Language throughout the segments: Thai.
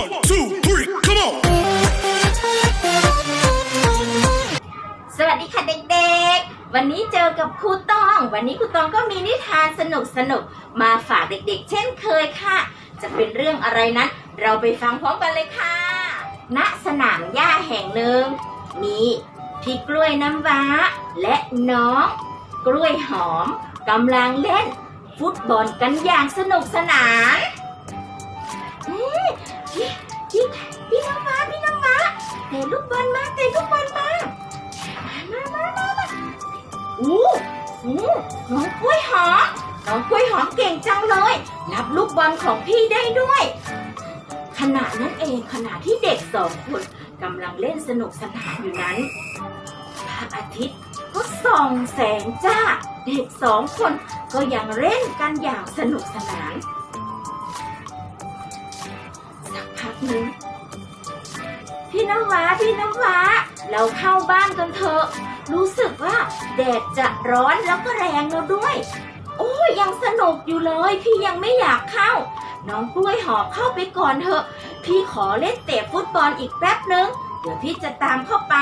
One, two, three, come on! สวัสดีค่ะเด็กๆ วันนี้เจอกับครูตอง วันนี้ครูตองก็มีนิทานสนุกๆมาฝากเด็กๆ เช่นเคยค่ะ จะเป็นเรื่องอะไรนั้น เราไปฟังพร้อมกันเลยค่ะ ณ สนามหญ้าแห่งหนึ่ง มีพี่กล้วยน้ำว้า และน้อง กล้วยหอมกำลังเล่น ฟุตบอลกันอย่างสนุกสนาน พี่พี่พี่น้ำว้าพี่น้ำว้าเตะลูกบอลมาเตะลูกบอลมามามามามาอู้อู้น้องกล้วยหอมน้องกล้วยหอมเก่งจังเลย รับลูกบอลของพี่ได้ด้วย ขณะนั้นเองขณะที่เด็กสองคนกำลังเล่นสนุกสนานอยู่นั้นพระอาทิตย์ก็ส่องแสงจ้า เด็กสองคนก็ยังเล่นกันอย่างสนุกสนาน พี่น้ำว้าพี่น้ำว้า เราเข้าบ้านกันเถอะ รู้สึกว่าแดดจะร้อนแล้วก็แรงแล้วด้วย โอ้ยังสนุกอยู่เลย พี่ยังไม่อยากเข้า น้องกล้วยหอมเข้าไปก่อนเถอะ พี่ขอเล่นเตะฟุตบอลอีกแป๊บนึง เดี๋ยวพี่จะตามเข้าไป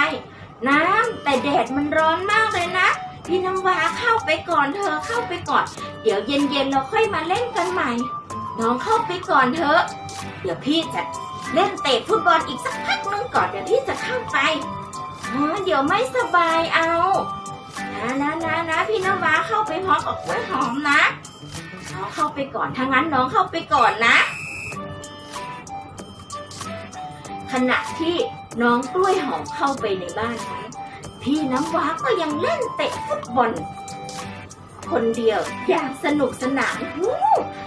น้ำแต่แดดมันร้อนมากเลยนะ พี่น้ำว้าเข้าไปก่อนเธอเข้าไปก่อน เดี๋ยวเย็นๆเราค่อยมาเล่นกันใหม่ น้องเข้าไปก่อนเถอะ เดี๋ยวพี่จะ เล่นเตะฟุตบอลอีกสักพักนึงก่อนเดี๋ยวพี่จะเข้าไปเดี๋ยวไม่สบายเอานะนะนะนะพี่น้ำว้าเข้าไปพร้อมกับกล้วยหอมนะน้องเข้าไปก่อนถ้างั้นน้องเข้าไปก่อนนะ ขณะที่น้องกล้วยหอมเข้าไปในบ้านนั้นพี่น้ำว้าก็ยังเล่นเตะฟุตบอลคนเดียวอย่างสนุกสนาน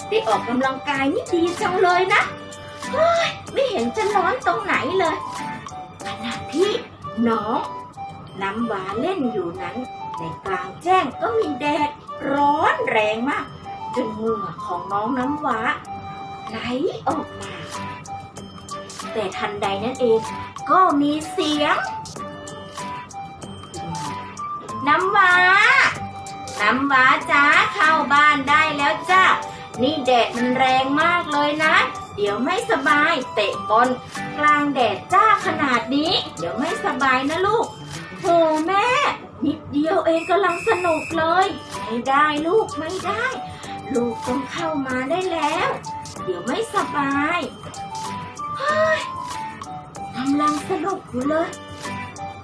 ได้ออกกำลังกายนี่ดีจังเลยนะ ไม่เห็นจะร้อนตรงไหนเลยขณะที่น้องน้ำหวาเล่นอยู่นั้น ในกลางแจ้งก็มีแดดร้อนแรงมาก จนเหงื่อของน้องน้ำหวาไหลออกมา แต่ทันใดนั้นเองก็มีเสียง น้ำหวาน้ำหวาจ้าเข้าบ้านได้แล้วจ้านี่แดดมันแรงมากเลยนะ เดี๋ยวไม่สบายเตะบอลกลางแดดจ้าขนาดนี้ เดี๋ยวไม่สบายนะลูกโหแม่ นิดเดียวเองกำลังสนุกเลย ไม่ได้ลูกไม่ได้ ลูกต้องเข้ามาได้แล้ว เดี๋ยวไม่สบายเฮ้ยกำลังสนุกอยู่เลย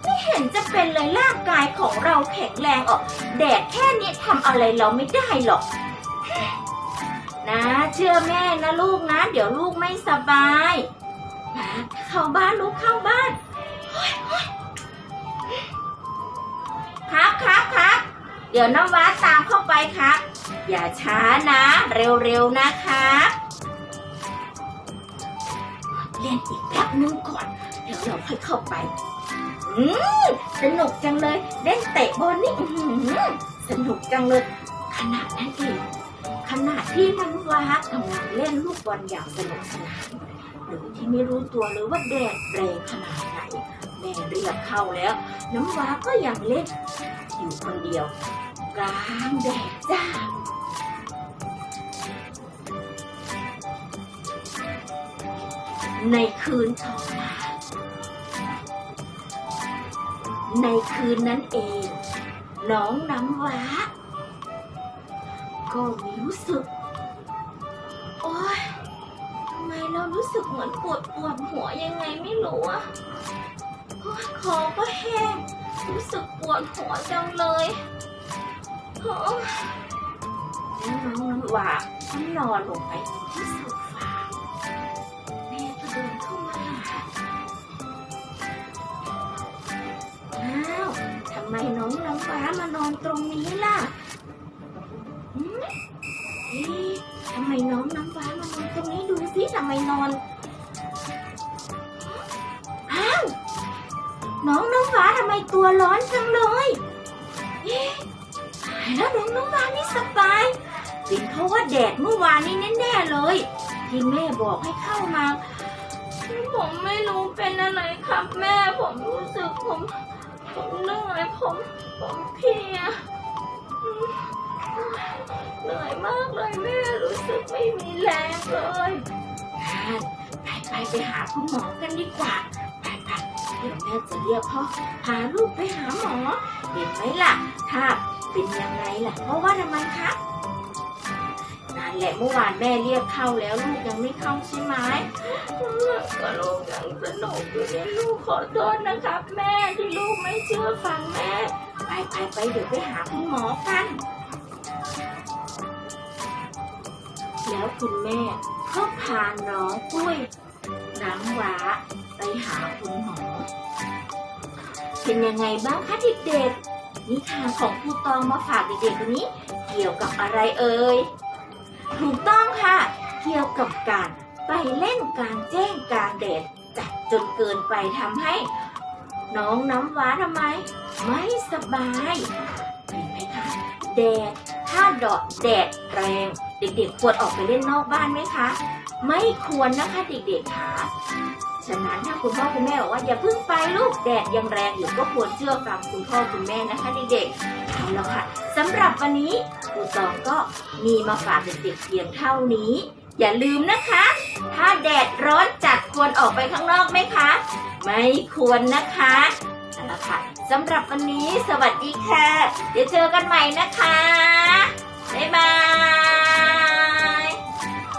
ไม่เห็นจะเป็นเลยร่างกายของเราแข็งแรงออกแดดแค่นี้ทำอะไรเราไม่ได้หรอก นะ เชื่อแม่นะลูกนะ เดี๋ยวลูกไม่สบายนะเข้าบ้านลูกเข้าบ้านครับครับครับเดี๋ยวน้ำว้าตามเข้าไปครับ อย่าช้านะ เร็วๆนะครับเล่นอีกแป๊บนึงก่อนเดี๋ยวเราค่อยเข้าไป อืมสนุกจังเลยเล่นเตะบอลนี่สนุกจังเลย ขนาดนั้นเอง ขณะที่น้ำว้ากำลังเล่นลูกบอลอย่างสนุกสนานโดยที่ไม่รู้ตัวเลยว่าแดดแรงขนาดไหนแม่เรียกเข้าแล้ว น้ำว้าก็ยังเล่นอยู่คนเดียวกลางแดดจ้าในคืนต่อมาในคืนนั้นเอง น้องน้ำว้า ก็มีรู้สึก โอ๊ยทำไมเรารู้สึกเหมือนปวดปวดหัวยังไงไม่รู้อะโอ๊ยคอก็แห้ง รู้สึกปวดหัวจังเลยโอ๊ยแล้น้องน้ำหวาก็นอนลงไปที่โซฟาแม่ก็เดินเข้ามาอ้าวทำไมน้องน้ำฟ้ามานอนตรงนี้ล่ะ หืมเอ๊ะทำไมน้องน้ำฟ้ามานอนตรงนี้ดูสิทำไมนอน อ้าว น้องน้ำฟ้าทำไมตัวร้อนจังเลยเอ๊ะตายแล้วน้องน้ำฟ้าไม่สบายเป็นเพราะว่าแดดเมื่อวานนี้แน่ๆเลย ที่แม่บอกให้เข้ามาผมไม่รู้เป็นอะไรครับแม่ผมรู้สึกผม ผมเหนื่อยผม ผมเพลีย เหนื่อยมากเลยแม่รู้สึกไม่มีแรงเลยไปไปไปหาคุณหมอกันดีกว่าไปไปเดี๋ยวแม่จะเรียกพ่อพาลูกไปหาหมอ เห็นไหมล่ะถ้าเป็นยังไงล่ะเพราะว่าทำไมคะนั่นแหละเมื่อวานแม่เรียกเข้าแล้วลูกยังไม่เข้าใช่ไหมเก็ลูกยังสนุกอยู่เนี่ยลูกขอโทษนะครับ แม่ที่ลูกไม่เชื่อฟังแม่ ไปไปไปเดี๋ยวไปหาคุณหมอกัน แล้วคุณแม่ก็พาน้องกล้วยน้ำว้าไปหาคุณหมอ เป็นยังไงบ้างคะเด็กๆนิทานของครูตองมาฝากเด็กๆวันนี้ เกี่ยวกับอะไรเอ่ยถูกต้องค่ะ เกี่ยวกับการ ไปเล่นกลางแจ้งกลางแดดจัดจนเกินไปทำให้ น้องน้ำว้าทำไม ไม่สบายเห็นไหมคะแดดถ้าดอแดดแรง เด็กๆควรออกไปเล่นนอกบ้านไหมคะ ไม่ควรนะคะเด็กๆค่ะฉะนั้นถ้าคุณพ่อคุณแม่บอกว่าอย่าเพิ่งไปลูกแดดยังแรงอยู่ก็ควรเชื่อฟังคุณพ่อคุณแม่นะคะเด็กๆเอาละค่ะสำหรับวันนี้ครูตองก็มีมาฝากเด็กๆเพียงเท่านี้ อย่าลืมนะคะ ถ้าแดดร้อนจัดควรออกไปข้างนอกไหมคะ ไม่ควรนะคะนั่นแหละค่ะสำหรับวันนี้สวัสดีค่ะ เดี๋ยวเจอกันใหม่นะคะ บ๊ายบาย